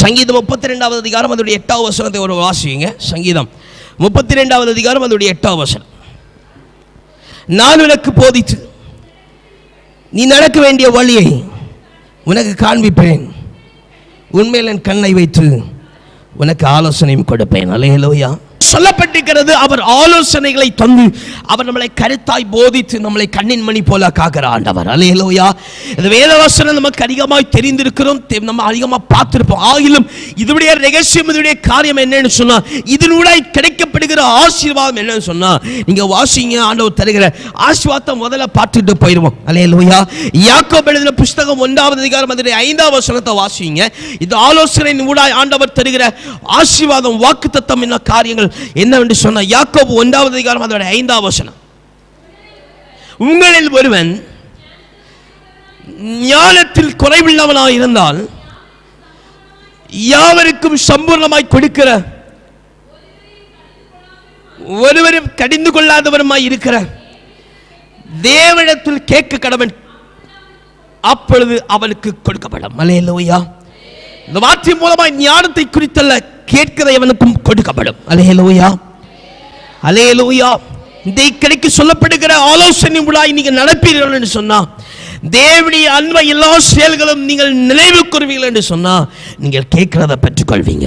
சங்கீதம் முப்பத்தி ரெண்டாவது அதிகாரம் அதோடைய எட்டாவது வசனத்தை ஒரு வாசிங்க சங்கீதம் முப்பத்தி ரெண்டாவது அதிகாரம் அதோடைய எட்டாவது வசனம். நான் உனக்கு போதித்து நீ நடக்க வேண்டிய வழியை உனக்கு காண்பிப்பேன். உண்மையில் என் கண்ணை வைத்து உனக்கு ஆலோசனையும் கொடுப்பேன். அலையலோயா சொல்லப்பட்டிருக்கிறது. அவர் ஆலோசனைகளை தந்து அவர் நம்மளை கருத்தாய் போதித்து நம்மளை கண்ணின் மணி போல காக்கிற ஆண்டவர். அலையலோயா இந்த வேதவசனம் நமக்கு அதிகமாய் தெரிந்திருக்கிறோம். நம்ம அதிகமாக பார்த்திருப்போம். ஆகிலும் இதனுடைய ரகசியம் இதனுடைய காரியம் என்னன்னு சொன்னா கிடைக்க தருகிற ஆசீர்வாதம் என்னன்னு சொன்னா நீங்க வாசிங்க ஆண்டவர் தருகிற ஆசீர்வாதம் முதல்ல பார்த்துட்டு போயிடுவோம். லோயா யாக்கோ எழுதின புஸ்தகம் ஒன்றாவது அதிகாரம் அதனுடைய ஐந்தாவது வசனத்தை வாசிங்க. இது ஆலோசனை ஊடாய் ஆண்டவர் தருகிற ஆசீர்வாதம் வாக்கு தத்தம் என்ன காரியங்கள் என்னவென்று சொன்ன யாக்கோபு ஒன்றாவது அதிகாரம் அதோட ஐந்தாவது வசனம். உங்களில் ஒருவன் ஞானத்தில் குறைவில்லாமலாக இருந்தால் யாவருக்கும் சம்பூர்ணமாய் கொடுக்கிற ஒருவரும் கடிந்து கொள்ளாதவருமாய் இருக்கிற தேவனிடத்தில் கேட்க கடவன் அப்பொழுது அவனுக்கு கொடுக்கப்படும். அலையலோயா இந்த வார்த்தை மூலமாய் ஞானத்தை குறித்தல்ல கேட்கிற எவனுக்கும் கொடுக்கப்படும். அலையலோயா அலையலோயா இந்த கிடைக்கு சொல்லப்படுகிற ஆலோசனை விழாய் நீங்கள் நடப்பீர்கள் என்று சொன்னா தேவனுடைய அன்பை எல்லா செயல்களும் நீங்கள் நினைவு கூறுவீர்கள் என்று சொன்னா நீங்கள் கேட்கிறத பெற்றுக்கொள்வீங்க.